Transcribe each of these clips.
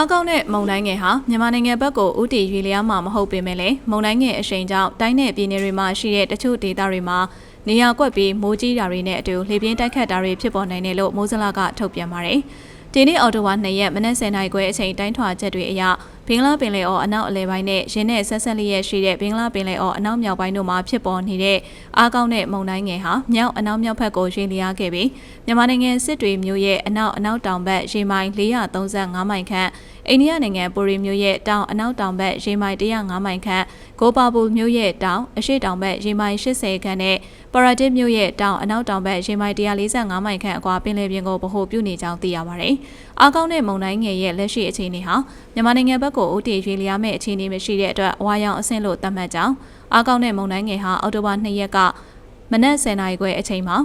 အကောင့်နဲ့မုံတိုင်းငယ်ဟာမြန်မာနိုင်ငံဘက်ကိုဥတီရွေလျားမှာမဟုတ်ပေမဲ့လည်းမုံတိုင်းငယ်အရှိန်ကြောင့်တိုင်းနယ်ပြည်နယ်တွေမှာရှိတဲ့တချို့ဒေသတွေမှာနေရာကွက်ပြီးမိုးကြီးတာတွေနဲ့အတူလေပြင်းတိုက်ခတ်တာတွေဖြစ်ပေါ်နိုင်တယ်လို့မိုးစလကထုတ်ပြန်ပါတယ်။ဒီနေ့အော်တိုဝါ2ရက်မနက်10:00နာရီခွဲအချိန်တိုင်းထွာချက်တွေအရ ဘင်္ဂလားပင်လယ်အော်အနောက်အလယ်ပိုင်းနဲ့ရင်းနဲ့ဆက်ဆက်လျက်ရှိတဲ့ဘင်္ဂလားပင်လယ်အော်အနောက်မြောက်ပိုင်းတို့မှာဖြစ်ပေါ်နေတဲ့အားကောင်းတဲ့မုန်တိုင်းငယ်ဟာမြောက်အနောက်မြောက်ဘက်ကိုရွေ့လျားခဲ့ပြီးမြန်မာနိုင်ငံစစ်တွေမြို့ရဲ့အနောက်အနောက်တောင်ဘက်ရေမိုင်435မိုင်ခန့်အိန္ဒိယနိုင်ငံပူရီမြို့ရဲ့တောင်အနောက်တောင်ဘက်ရေမိုင်105မိုင်ခန့်ကိုပါပူမြို့ရဲ့တောင်အရှေ့တောင်ဘက်ရေမိုင်80ခန့်နဲ့ပရာဒစ်မြို့ရဲ့တောင်အနောက်တောင်ဘက်ရေမိုင်145မိုင်ခန့်အကွာပင်လယ်ပြင်ကိုဗဟိုပြုနေကြောင်းသိရပါတယ်။အားကောင်းတဲ့မုန်တိုင်းငယ်ရဲ့လက်ရှိအခြေအနေဟာမြန်မာနိုင်ငံဘက်ကိုဥတီရွေလျားမဲ့အခြေအနေမရှိတဲ့အတွက်ဝါရောင်အဆင့်လို့သတ်မှတ်ကြောင်းအားကောင်းတဲ့မုန်တိုင်းငယ်ဟာအောက်တိုဘာ2ရက်ကမနက်10:00နာရီခွဲအချိန်မှာ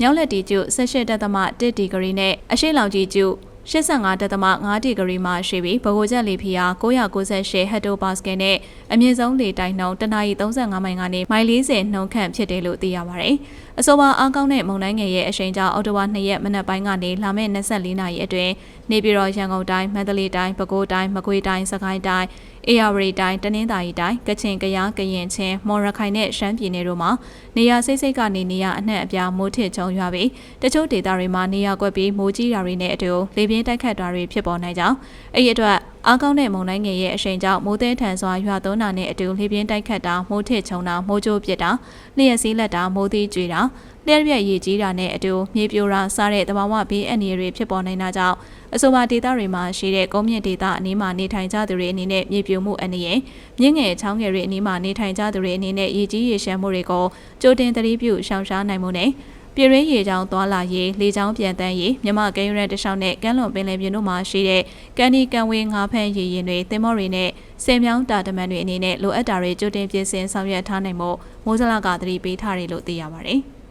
မြောက်လက်တီကျု18.1ဒီဂရီနဲ့အရှိလောင်ကြီးကျု85.5ဒီဂရီမှာရှိပြီးဗဟိုချက်လေဖိအား998ဟက်တိုပါစကယ်နဲ့အမြင့်ဆုံးလေတိုက်နှုန်းတနအီ35မိုင်ကနေမိုင်40နှုန်းခန့်ဖြစ်တယ်လို့သိရပါတယ်။အဆိုပါအားကောင်းတဲ့မုန်တိုင်းငယ်ရဲ့အရှိန်ကြောင့်အော်တိုဝါ2ရက်မနက်ပိုင်းကနေလာမယ့်24နာရီအတွင်းနေပြည်တော်ရန်ကုန်တိုင်းမန္တလေးတိုင်းပဲခူးတိုင်းမကွေးတိုင်းစကိုင်းတိုင်းအေရဝတီတိုင်းတနင်္သာရီတိုင်းကချင်ကယားကရင်ချင်းမော်ရခိုင်နဲ့ရှမ်းပြည်နယ်တို့မှာနေရာစိတ်စိတ်ကနေနေရာအနှံ့အပြားမိုးထစ်ချုံရွာပြီးတချို့ဒေသတွေမှာနေရာကွက်ပြီးမိုးကြီးတာတွေနဲ့အတူလေပြင်းတိုက်ခတ်တာတွေဖြစ်ပေါ်နိုင်ကြောင်းအဲ့ဒီအတွက် အားကောင်းတဲ့မုန်တိုင်းငယ်ရဲ့အရှိန်ကြောင့်မိုးသည်ထန်စွာရွာသွန်းတာနဲ့အတူလေပြင်းတိုက်ခတ်တာမိုးထစ်ချုံတာမိုးကြိုးပစ်တာလျှက်စည်းလက်တာမိုးသီးကျွေတာလျှက်ပြက်ရည်ကြီးတာနဲ့အတူမြေပြိုတာစတဲ့တဘာဝဘေးအန္တရာယ်တွေဖြစ်ပေါ်နိုင်တာကြောင့်အဆိုပါဒေသတွေမှာရှိတဲ့ကုန်းမြင့်ဒေသအနီးမှာနေထိုင်ကြသူတွေအနေနဲ့မြေပြိုမှုအန္တရာယ်မြင့်ငယ်ချောင်းငယ်တွေအနီးမှာနေထိုင်ကြသူတွေအနေနဲ့ရေကြီးရေရှမ်းမှုတွေကိုကြိုတင်သတိပြုရှောင်ရှားနိုင်မှုနဲ့ ပြည်ရင်းရေချောင်းသွားလာရေးလေချောင်းပြန်တန်းရေးမြမကဲရွက်တလျှောက်နဲ့ကမ်းလွန်ပင်လယ်ပြင်တို့မှာရှိတဲ့ကန်ဒီကန်ဝေးငါးဖမ်းရေရင်တွေသင်္ဘောတွေနဲ့ဆင်မြောင်းတာတမန်တွေအနေနဲ့လိုအပ်တာတွေကြိုတင်ပြင်ဆင်ဆောင်ရွက်ထားနိုင်မှုမိုးစလကသတိပေးထားတယ်လို့သိရပါတယ်။